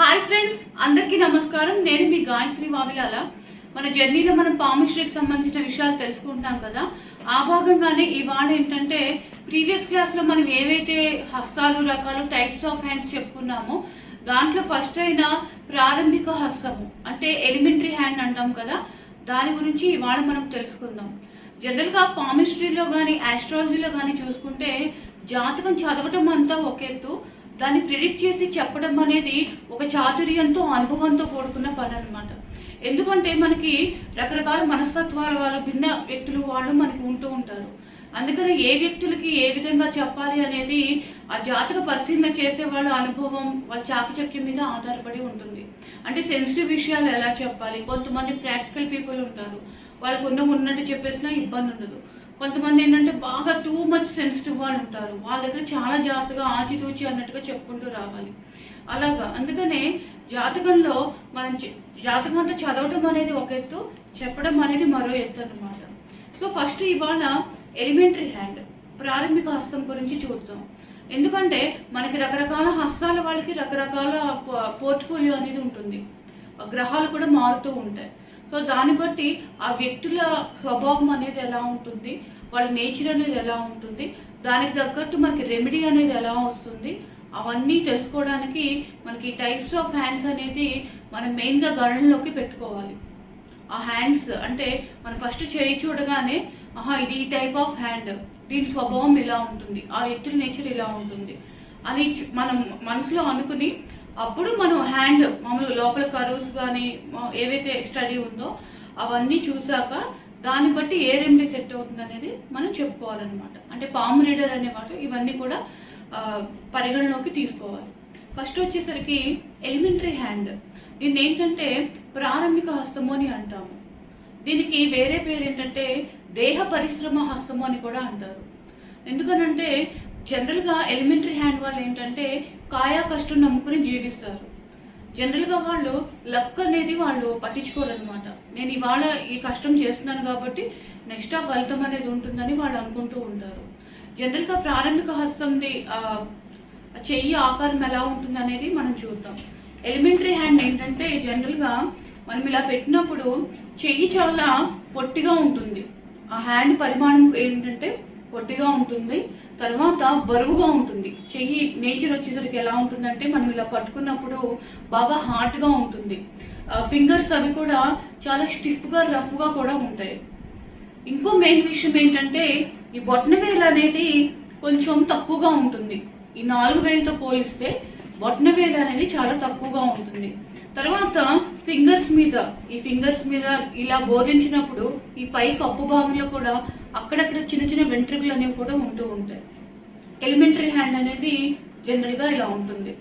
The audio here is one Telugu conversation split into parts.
హాయ్ ఫ్రెండ్స్ అందరికీ నమస్కారం. నేను మీ గాయత్రి వావిలాల మన జర్నీలో మనం పామిస్ట్రీకి సంబంధించిన విషయాలు తెలుసుకుంటున్నాం కదా. ఆ భాగంగానే ఇవాళ ఏంటంటే ప్రీవియస్ క్లాస్లో మనం ఏవైతే హస్తాలు రకాలు టైప్స్ ఆఫ్ హ్యాండ్స్ చెప్పుకున్నామో దాంట్లో ఫస్ట్ అయిన ప్రారంభిక హస్తము అంటే ఎలిమెంటరీ హ్యాండ్ అంటాం కదా. దాని గురించి ఇవాళ మనం తెలుసుకుందాం. జనరల్గా పామిస్ట్రీలో కానీ ఆస్ట్రాలజీలో కానీ చూసుకుంటే జాతకం చదవటం అంతా ఒక ఎత్తు దాన్ని ప్రిడిక్ట్ చేసి చెప్పడం అనేది ఒక చాతుర్యంతో అనుభవంతో కూడుకున్న పని అనమాట ఎందుకంటే మనకి రకరకాల మనస్తత్వాల వాళ్ళు భిన్న వ్యక్తులు వాళ్ళు మనకి ఉంటూ ఉంటారు. అందుకని ఏ వ్యక్తులకి ఏ విధంగా చెప్పాలి అనేది ఆ జాతక పరిశీలన చేసే వాళ్ళ అనుభవం వాళ్ళ చాకచక్యం మీద ఆధారపడి ఉంటుంది. అంటే సెన్సిటివ్ విషయాలు ఎలా చెప్పాలి? కొంతమంది ప్రాక్టికల్ పీపుల్ ఉంటారు. వాళ్ళకు ఉన్న ఉన్నట్టు చెప్పేసినా ఇబ్బంది ఉండదు కొంతమంది ఏంటంటే బాగా టూ మచ్ సెన్సిటివ్ వాళ్ళు ఉంటారు. వాళ్ళ దగ్గర చాలా జాగ్రత్తగా ఆచితూచి అన్నట్టుగా చెప్పుకుంటూ రావాలి. అలాగా. అందుకనే జాతకంలో మనం జాతకం అంతా చదవటం అనేది ఒక ఎత్తు చెప్పడం అనేది మరో ఎత్తు అనమాట సో ఫస్ట్ ఇవాళ ఎలిమెంటరీ హ్యాండ్ ప్రారంభిక హస్తం గురించి చూద్దాం. ఎందుకంటే మనకి రకరకాల హస్తాల వాళ్ళకి రకరకాల పోర్ట్ఫోలియో అనేది ఉంటుంది. గ్రహాలు కూడా మారుతూ ఉంటాయి. సో దాన్ని బట్టి ఆ వ్యక్తుల స్వభావం అనేది ఎలా ఉంటుంది వాళ్ళ నేచర్ అనేది ఎలా ఉంటుంది దానికి తగ్గట్టు మనకి రెమెడీ అనేది ఎలా వస్తుంది అవన్నీ తెలుసుకోవడానికి మనకి టైప్స్ ఆఫ్ హ్యాండ్స్ అనేది మనం మెయిన్గా గణనలోకి పెట్టుకోవాలి. ఆ హ్యాండ్స్ అంటే మనం ఫస్ట్ చేయి చూడగానే ఆహా ఇది ఈ టైప్ ఆఫ్ హ్యాండ్ దీని స్వభావం ఇలా ఉంటుంది. ఆ వ్యక్తుల నేచర్ ఇలా ఉంటుంది. అని మనం మనసులో అనుకుని అప్పుడు మనం హ్యాండ్ మామూలు లోపల కర్వ్స్ కానీ ఏవైతే స్టడీ ఉందో అవన్నీ చూసాక దాన్ని బట్టి ఏ రెమెడీ సెట్ అవుతుంది అనేది మనం చెప్పుకోవాలన్నమాట. అంటే పామ్ రీడర్ అనే మాట ఇవన్నీ కూడా పరిగణలోకి తీసుకోవాలి. ఫస్ట్ వచ్చేసరికి ఎలిమెంటరీ హ్యాండ్ దీన్ని ఏంటంటే ప్రారంభిక హస్తము అని అంటాము. దీనికి వేరే పేరు ఏంటంటే దేహ పరిశ్రమ హస్తము అని కూడా అంటారు. ఎందుకనంటే జనరల్గా ఎలిమెంటరీ హ్యాండ్ వాళ్ళు ఏంటంటే కాయా కష్టం నమ్ముకుని జీవిస్తారు. జనరల్గా వాళ్ళు లక్ అనేది వాళ్ళు పట్టించుకోరనమాట నేను ఇవాళ ఈ కష్టం చేస్తున్నాను కాబట్టి నెక్స్ట్ ఆ ఫలితం అనేది ఉంటుందని వాళ్ళు అనుకుంటూ ఉంటారు. జనరల్గా ప్రారంభిక హస్తంది చెయ్యి ఆకారం ఎలా ఉంటుంది అనేది మనం చూద్దాం. ఎలిమెంటరీ హ్యాండ్ ఏంటంటే జనరల్గా మనం ఇలా పెట్టినప్పుడు చెయ్యి చాలా పొట్టిగా ఉంటుంది. ఆ హ్యాండ్ పరిమాణం ఏంటంటే పొట్టిగా ఉంటుంది. తర్వాత బరువుగా ఉంటుంది. చెయ్యి నేచర్ వచ్చేసరికి ఎలా ఉంటుందంటే మనం ఇలా పట్టుకున్నప్పుడు బాగా హార్డ్గా ఉంటుంది. ఫింగర్స్ అవి కూడా చాలా స్టిఫ్గా రఫ్గా కూడా ఉంటాయి. ఇంకో మెయిన్ విషయం ఏంటంటే ఈ బొట్టన వేలు అనేది కొంచెం తక్కువగా ఉంటుంది. ఈ నాలుగు వేలతో పోలిస్తే బొట్న వేలు అనేది చాలా తక్కువగా ఉంటుంది. తర్వాత ఫింగర్స్ మీద ఈ ఫింగర్స్ మీద ఇలా బోధించినప్పుడు ఈ పై కప్పు భాగంలో కూడా అక్కడక్కడ చిన్న చిన్న వెంట్రుకలు అనేవి కూడా ఉంటూ ఉంటాయి. ఎలిమెంటరీ హ్యాండ్ అనేది జనరల్గా ఇలా ఉంటుంది.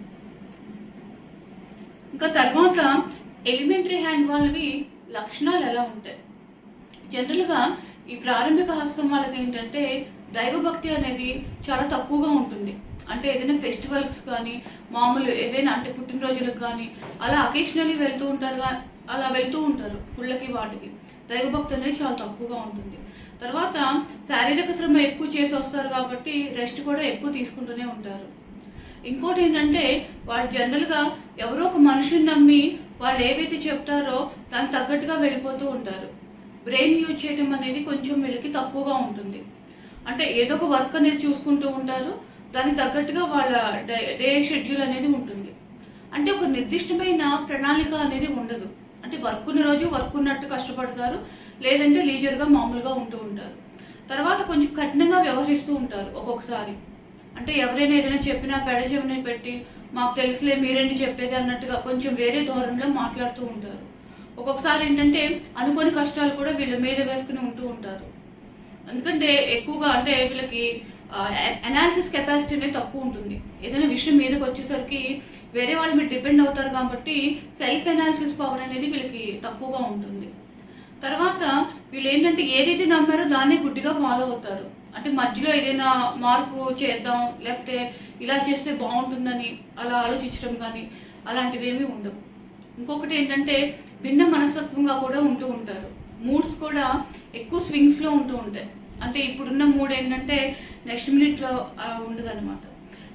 ఇంకా తర్వాత ఎలిమెంటరీ హ్యాండ్ వాళ్ళవి లక్షణాలు ఎలా ఉంటాయి? జనరల్గా ఈ ప్రారంభిక హస్తం వాళ్ళకి ఏంటంటే దైవభక్తి అనేది చాలా తక్కువగా ఉంటుంది. అంటే ఏదైనా ఫెస్టివల్స్ కానీ మామూలు ఏదైనా అంటే పుట్టినరోజులకు కానీ అలా అకేషనల్లీ వెళ్తూ ఉంటారు అలా వెళ్తూ ఉంటారు గుళ్ళకి వాటికి. దైవభక్తి అనేది చాలా తక్కువగా ఉంటుంది. తర్వాత శారీరక శ్రమ ఎక్కువ చేసి వస్తారు కాబట్టి రెస్ట్ కూడా ఎక్కువ తీసుకుంటూనే ఉంటారు. ఇంకోటి ఏంటంటే వాళ్ళు జనరల్గా ఎవరో ఒక మనిషిని నమ్మి వాళ్ళు ఏవైతే చెప్తారో దానికి తగ్గట్టుగా వెళ్ళిపోతూ ఉంటారు. బ్రెయిన్ యూజ్ చేయడం అనేది కొంచెం వీళ్ళకి తక్కువగా ఉంటుంది. అంటే ఏదో ఒక వర్క్ అనేది చూసుకుంటూ ఉంటారు. దానికి తగ్గట్టుగా వాళ్ళ డే డే షెడ్యూల్ అనేది ఉంటుంది. అంటే ఒక నిర్దిష్టమైన ప్రణాళిక అనేది ఉండదు. అంటే వర్క్ ఉన్న రోజు వర్క్ ఉన్నట్టు కష్టపడతారు. లేదంటే లీజర్గా మామూలుగా ఉంటూ ఉంటారు. తర్వాత కొంచెం కఠినంగా వ్యవహరిస్తూ ఉంటారు ఒక్కొక్కసారి. అంటే ఎవరైనా ఏదైనా చెప్పినా పెడచెవిని పెట్టి మాకు తెలుసులే మీరేంటి చెప్పేది అన్నట్టుగా కొంచెం వేరే ధోరణిలో మాట్లాడుతూ ఉంటారు. ఒక్కొక్కసారి ఏంటంటే అనుకోని కష్టాలు కూడా వీళ్ళ మీద వేసుకుని ఉంటూ ఉంటారు. ఎందుకంటే ఎక్కువగా అంటే వీళ్ళకి అనాలిసిస్ కెపాసిటీ అనేది తక్కువ ఉంటుంది. ఏదైనా విషయం మీదకి వచ్చేసరికి వేరే వాళ్ళ మీద డిపెండ్ అవుతారు కాబట్టి సెల్ఫ్ అనాలిసిస్ పవర్ అనేది వీళ్ళకి తక్కువగా ఉంటుంది. తర్వాత వీళ్ళు ఏంటంటే ఏదైతే నమ్మారో దాన్నే గుడ్డిగా ఫాలో అవుతారు. అంటే మధ్యలో ఏదైనా మార్పు చేద్దాం లేకపోతే ఇలా చేస్తే బాగుంటుందని అలా ఆలోచించడం కానీ అలాంటివి ఏమీ ఉండవు. ఇంకొకటి ఏంటంటే భిన్న మనస్తత్వంగా కూడా ఉంటూ ఉంటారు. మూడ్స్ కూడా ఎక్కువ స్వింగ్స్లో ఉంటూ ఉంటాయి. అంటే ఇప్పుడున్న మూడ్ ఏంటంటే నెక్స్ట్ మినిట్లో ఉండదన్నమాట.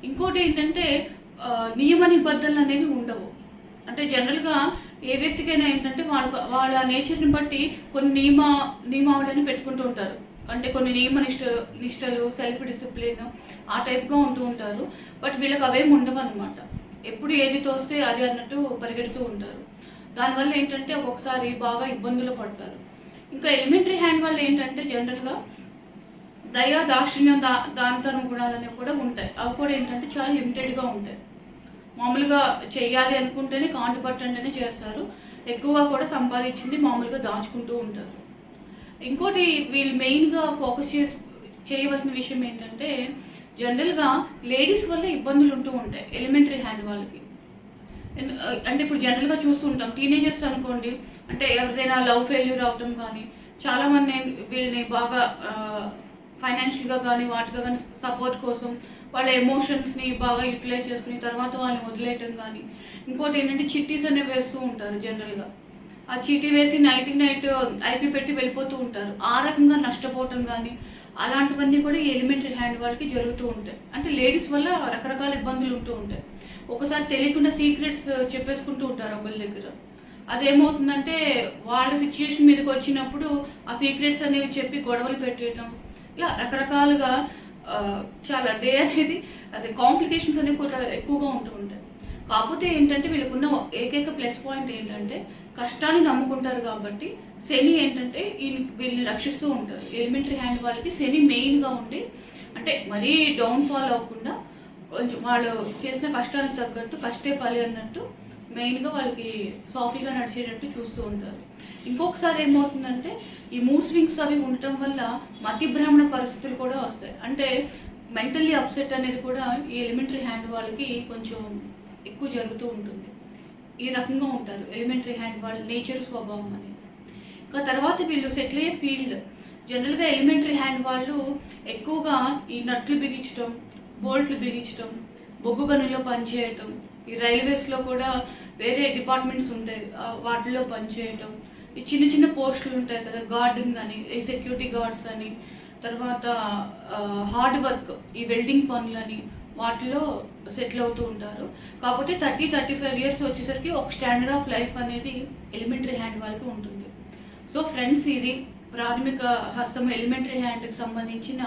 ఇంకోటి ఏంటంటే నియమ నిబద్ధనలు అనేవి ఉండవు. అంటే జనరల్గా ఏ వ్యక్తికైనా ఏంటంటే వాళ్ళ వాళ్ళ నేచర్ని బట్టి కొన్ని నియమ నియమావళిని పెట్టుకుంటూ ఉంటారు. అంటే కొన్ని నియమ నిష్ట నిష్టలు సెల్ఫ్ డిసిప్లిన్ ఆ టైప్గా ఉంటూ ఉంటారు. బట్ వీళ్ళకి అవేం ఉండవు అనమాట ఎప్పుడు ఏది తోస్తే అది అన్నట్టు పరిగెడుతూ ఉంటారు. దానివల్ల ఏంటంటే ఒక్కొక్కసారి బాగా ఇబ్బందులు పడతారు. ఇంకా ఎలిమెంటరీ హ్యాండ్ వల్ల ఏంటంటే జనరల్గా దయా దాక్షిణ్యం దా దాంతరం గుణాలు అనేవి కూడా ఉంటాయి. అవి కూడా ఏంటంటే చాలా లిమిటెడ్గా ఉంటాయి. మామూలుగా చేయాలి అనుకుంటేనే కాంటు పట్టండినే చేస్తారు. ఎక్కువగా కూడా సంపాదించింది మామూలుగా దాచుకుంటూ ఉంటారు. ఇంకోటి వీళ్ళు మెయిన్గా ఫోకస్ చేసి చేయవలసిన విషయం ఏంటంటే జనరల్గా లేడీస్ వల్ల ఇబ్బందులు ఉంటూ ఉంటాయి ఎలిమెంటరీ హ్యాండ్ వాళ్ళకి. అంటే ఇప్పుడు జనరల్గా చూస్తుంటాం టీనేజర్స్ అనుకోండి అంటే ఎవరిదైనా లవ్ ఫెయిల్యూర్ అవటం కానీ చాలామంది వీళ్ళని బాగా ఫైనాన్షియల్గా కానీ వాటిగా కానీ సపోర్ట్ కోసం వాళ్ళ ఎమోషన్స్ని బాగా యూటిలైజ్ చేసుకుని తర్వాత వాళ్ళని వదిలేయటం కానీ ఇంకోటి ఏంటంటే చిట్టీస్ అనేవి వేస్తూ ఉంటారు జనరల్గా ఆ చీటీ వేసి నైట్ నైట్ ఐపీ పెట్టి వెళ్ళిపోతూ ఉంటారు. ఆ రకంగా నష్టపోవటం కానీ అలాంటివన్నీ కూడా ఎలిమెంటరీ హ్యాండ్ వాళ్ళకి జరుగుతూ ఉంటాయి. అంటే లేడీస్ వల్ల రకరకాల ఇబ్బందులు ఉంటూ ఉంటాయి. ఒకసారి తెలియకుండా సీక్రెట్స్ చెప్పేసుకుంటూ ఉంటారు ఒకళ్ళ దగ్గర. అదేమవుతుందంటే వాళ్ళ సిచ్యుయేషన్ మీదకి వచ్చినప్పుడు ఆ సీక్రెట్స్ అనేవి చెప్పి గొడవలు పెట్టేయటం ఇలా రకరకాలుగా చాలా డే అనేది అదే కాంప్లికేషన్స్ అనేవి కూడా ఎక్కువగా ఉంటూ ఉంటాయి. కాకపోతే ఏంటంటే వీళ్ళకున్న ఏకైక ప్లస్ పాయింట్ ఏంటంటే కష్టాన్ని నమ్ముకుంటారు కాబట్టి శని ఏంటంటే ఈ వీళ్ళని రక్షిస్తూ ఉంటారు. ఎలిమెంటరీ హ్యాండ్ వాళ్ళకి శని మెయిన్గా ఉండి అంటే మరీ డౌన్ఫాల్ అవ్వకుండా కొంచెం వాళ్ళు చేసిన కష్టానికి తగ్గట్టు కష్టే ఫలి అన్నట్టు మెయిన్గా వాళ్ళకి సాఫీగా నడిచేటట్టు చూస్తూ ఉంటారు. ఇంకొకసారి ఏమవుతుందంటే ఈ మూడ్ స్వింగ్స్ అవి ఉండటం వల్ల మతి భ్రమణ పరిస్థితులు కూడా వస్తాయి. అంటే మెంటల్లీ అప్సెట్ అనేది కూడా ఈ ఎలిమెంటరీ హ్యాండ్ వాళ్ళకి కొంచెం ఎక్కువ జరుగుతూ ఉంటుంది. ఈ రకంగా ఉంటారు ఎలిమెంటరీ హ్యాండ్ వాళ్ళ నేచర్ స్వభావం అనేది. ఇంకా తర్వాత వీళ్ళు సెటిల్ అయ్యే ఫీల్డ్ జనరల్గా ఎలిమెంటరీ హ్యాండ్ వాళ్ళు ఎక్కువగా ఈ నట్లు బిగించడం బోల్ట్లు బిగించడం బొగ్గు గనుల్లో పనిచేయటం ఈ రైల్వేస్లో కూడా వేరే డిపార్ట్మెంట్స్ ఉంటాయి వాటిలో పనిచేయటం. ఈ చిన్న చిన్న పోస్టులు ఉంటాయి కదా గార్డింగ్ అని ఈ సెక్యూరిటీ గార్డ్స్ అని తర్వాత హార్డ్ వర్క్ ఈ వెల్డింగ్ పనులని వాటిలో సెటిల్ అవుతూ ఉంటారు. కాకపోతే థర్టీ థర్టీ ఫైవ్ ఇయర్స్ వచ్చేసరికి ఒక స్టాండర్డ్ ఆఫ్ లైఫ్ అనేది ఎలిమెంటరీ హ్యాండ్ వాళ్ళకి ఉంటుంది. సో ఫ్రెండ్స్ ఇది ప్రాథమిక హస్తం ఎలిమెంటరీ హ్యాండ్కి సంబంధించిన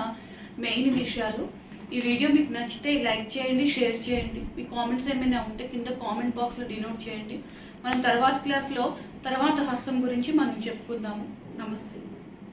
మెయిన్ విషయాలు. ఈ వీడియో మీకు నచ్చితే లైక్ చేయండి షేర్ చేయండి. మీ కామెంట్స్ ఏమైనా ఉంటే కింద కామెంట్ బాక్స్లో డినోట్ చేయండి. మనం తర్వాత క్లాస్లో తర్వాత హస్తం గురించి మనం చెప్పుకుందాము. నమస్తే.